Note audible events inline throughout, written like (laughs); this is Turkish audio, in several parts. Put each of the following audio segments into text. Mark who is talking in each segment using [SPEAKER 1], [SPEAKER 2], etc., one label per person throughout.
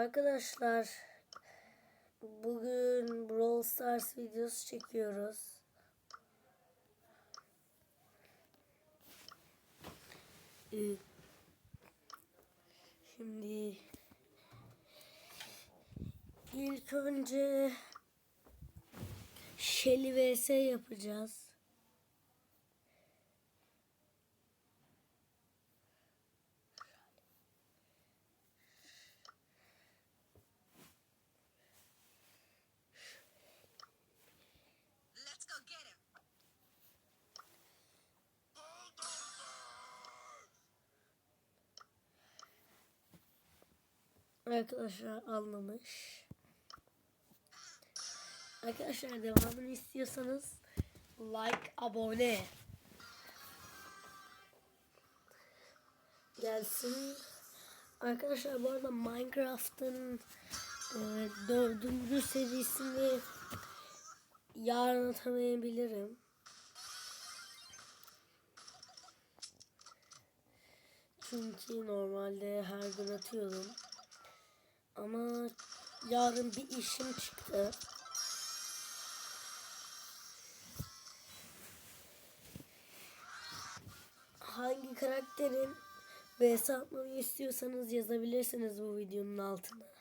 [SPEAKER 1] Arkadaşlar bugün Brawl Stars videosu çekiyoruz. Ee, Şimdi ilk önce Shelly vs yapacağız. Arkadaşlar almamış. Arkadaşlar devamını istiyorsanız like, abone gelsin. Arkadaşlar bu arada Minecraft'ın e, dördüncü serisini yarın atamayabilirim. Çünkü normalde her gün atıyordum. Ama yarın bir işim çıktı. Hangi karakterin vs atmamı istiyorsanız yazabilirsiniz bu videonun altına.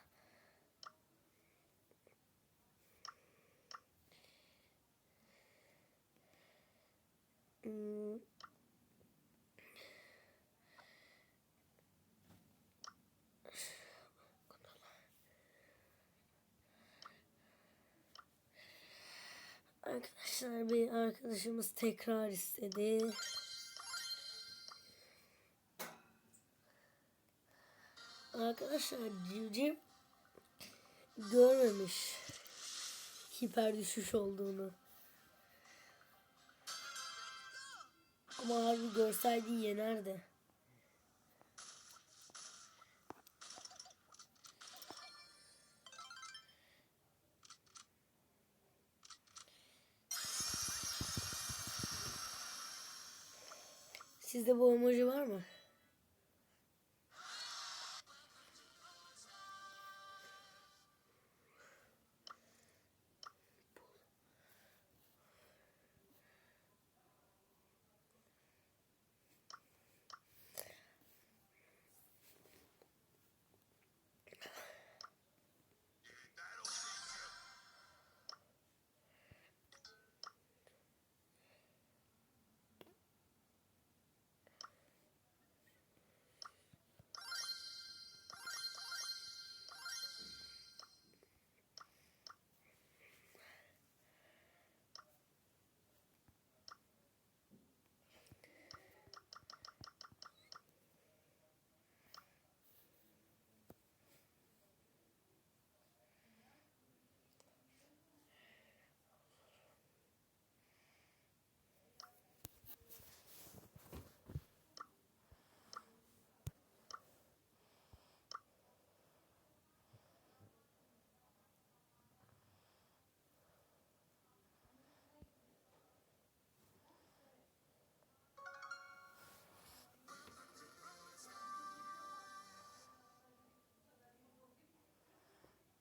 [SPEAKER 1] Arkadaşlar bir arkadaşımız tekrar istedi. Arkadaşlar civciv görmemiş hiper düşüş olduğunu. Ama harbi görseydi yenerdi. Sizde bu emoji var mı?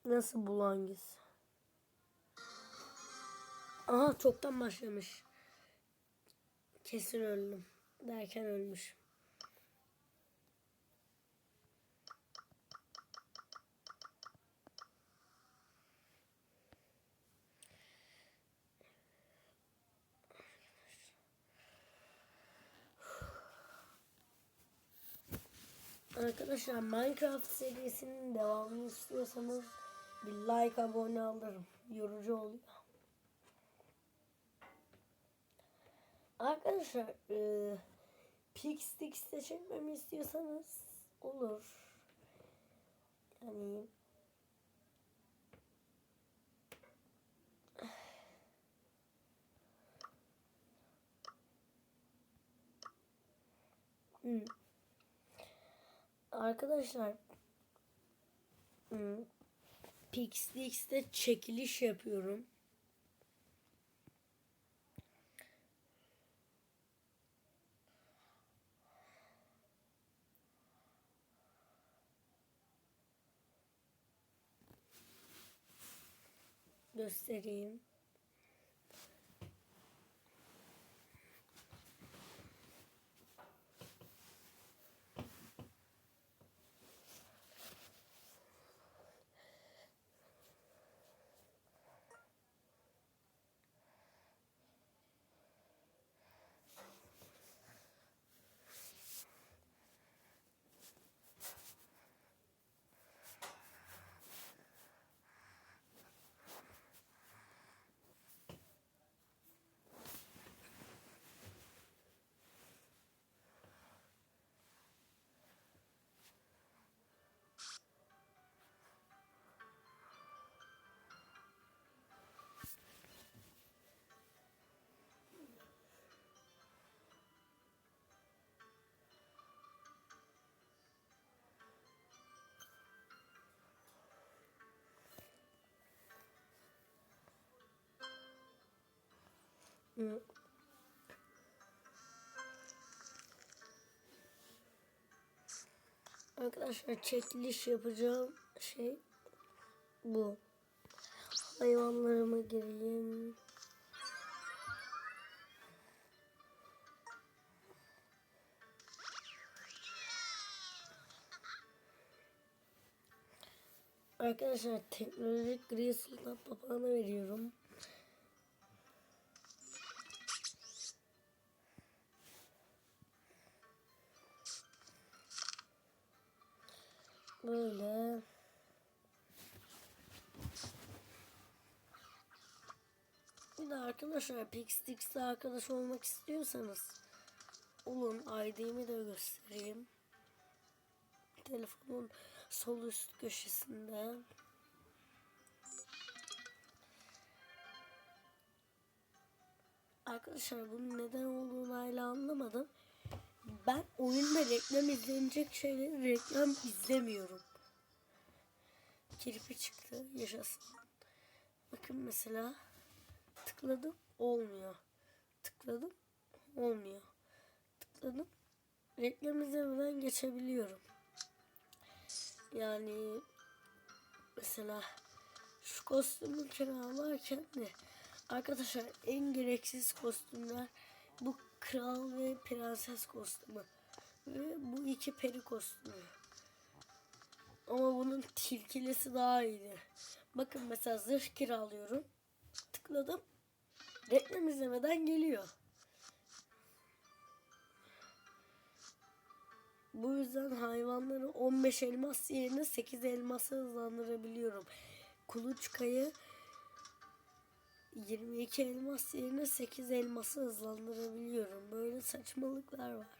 [SPEAKER 1] Nasıl bul hangisi? Aha çoktan başlamış. Kesin öldüm. Derken ölmüş. Arkadaşlar Minecraft serisinin devamını istiyorsanız bir like abone alırım. Yorucu oluyor. Arkadaşlar e, Pixtix'te çekmemi istiyorsanız olur. Yani Hmm. Arkadaşlar hmm, Pixlix'te çekiliş yapıyorum. göstereyim. Arkadaşlar çekiliş yapacağım şey bu. Hayvanlarıma gireyim. Arkadaşlar teknolojik gri sultan papağanı veriyorum. Arkadaşlar Pixtix'le arkadaş olmak istiyorsanız olun ID'mi de göstereyim. Telefonun sol üst köşesinde. Arkadaşlar bunun neden olduğunu hala anlamadım. Ben oyunda reklam izlenecek şeyleri reklam izlemiyorum. Kirpi çıktı yaşasın. Bakın mesela tıkladım olmuyor. Tıkladım olmuyor. Tıkladım reklam izlemeden geçebiliyorum. Yani mesela şu kostümü kiralarken de arkadaşlar en gereksiz kostümler bu kral ve prenses kostümü ve bu iki peri kostümü. Ama bunun tilkilisi daha iyiydi. Bakın mesela zırh kiralıyorum. Tıkladım. Reklam izlemeden geliyor. Bu yüzden hayvanları 15 elmas yerine 8 elmasa hızlandırabiliyorum. Kuluçkayı 22 elmas yerine 8 elması hızlandırabiliyorum. Böyle saçmalıklar var.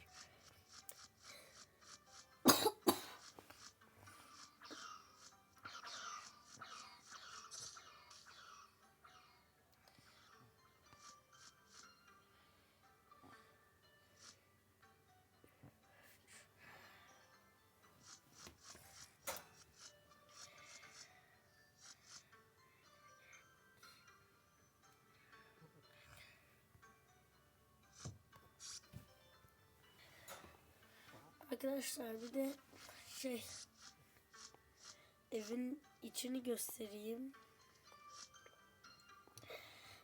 [SPEAKER 1] Arkadaşlar bir de şey evin içini göstereyim.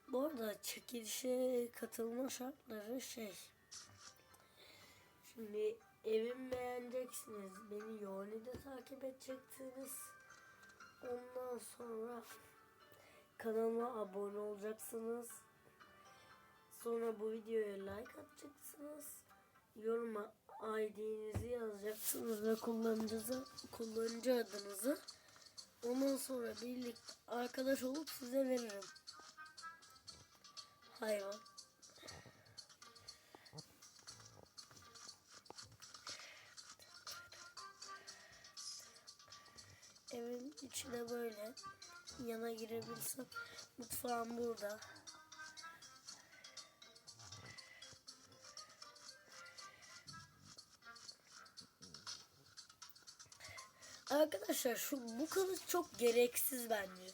[SPEAKER 1] Bu arada çekilişe katılma şartları şey. Şimdi evimi beğeneceksiniz. Beni Yoni'de takip edeceksiniz. Ondan sonra kanalıma abone olacaksınız. Sonra bu videoya like atacaksınız. Yoruma ID'nizi yazacaksınız ve kullanıcınızı, kullanıcı adınızı. Ondan sonra birlikte arkadaş olup size veririm. Hayvan. Evin içi de böyle. Yana girebilsem. Mutfağım burada. Arkadaşlar şu bu kılıç çok gereksiz bence.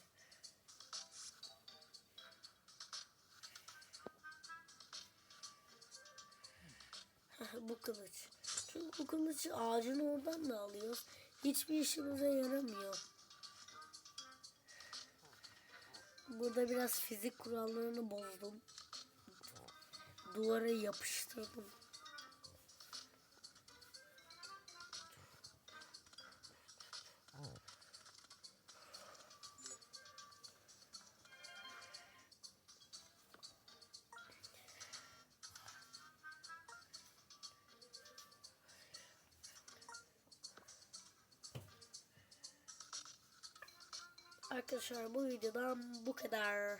[SPEAKER 1] (laughs) bu kılıç. Çünkü bu kılıcı ağacın oradan da alıyoruz. Hiçbir işimize yaramıyor. Burada biraz fizik kurallarını bozdum. Duvara yapıştırdım. Arkadaşlar bu videodan bu kadar.